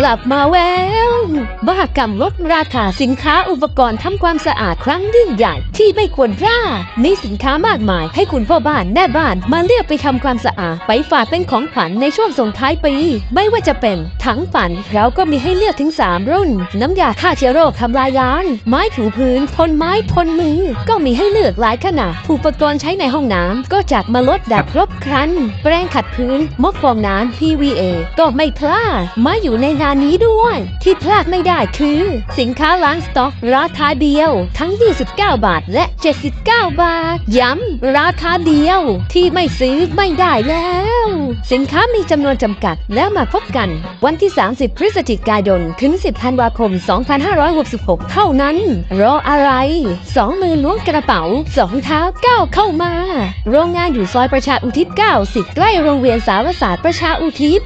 กลับมาแล้วมหกรรมลดราคาสินค้าอุปกรณ์ทำความสะอาดครั้งยิ่งใหญ่ที่ไม่ควรพลาดมีสินค้ามากมายให้คุณพ่อบ้านแม่บ้านมาเลือกไปทำความสะอาดไปฝากเป็นของขวัญในช่วงส่งท้ายปี ไม่ว่าจะเป็นถังปั่นเราก็มีให้เลือกถึง 3 รุ่น น้ำยาฆ่าเชื้อโรคทำลายล้างไม้ถูพื้นทนไม้ทนมือ ก็มีให้เลือกหลายขนาดอุปกรณ์ใช้ในห้องน้ำก็จัดมาลดแบบครบครันแปรงขัดพื้นมอกฟองน้ำ PVA ก็ไม่พลาดมาอยู่ในงานนี้ด้วย ที่พลาดไม่ได้คือ สินค้าล้างสต็อก ราคาเดียว ทั้ง 29 บาทและ 79 บาท ย้ำราคาเดียว ที่ไม่ซื้อไม่ได้แล้ว สินค้ามีจำนวนจำกัดแล้วมาพบกัน วันที่ 30 พฤศจิกายนถึง 10 ธันวาคม 2566 เท่านั้น รออะไรสองมือล้วงกระเป๋าสองเท้าก้าวเข้ามา โรงงานอยู่ซอยประชาอุทิศ90ใกล้โรงเรียนสารศาสตร์ประชาอุทิศ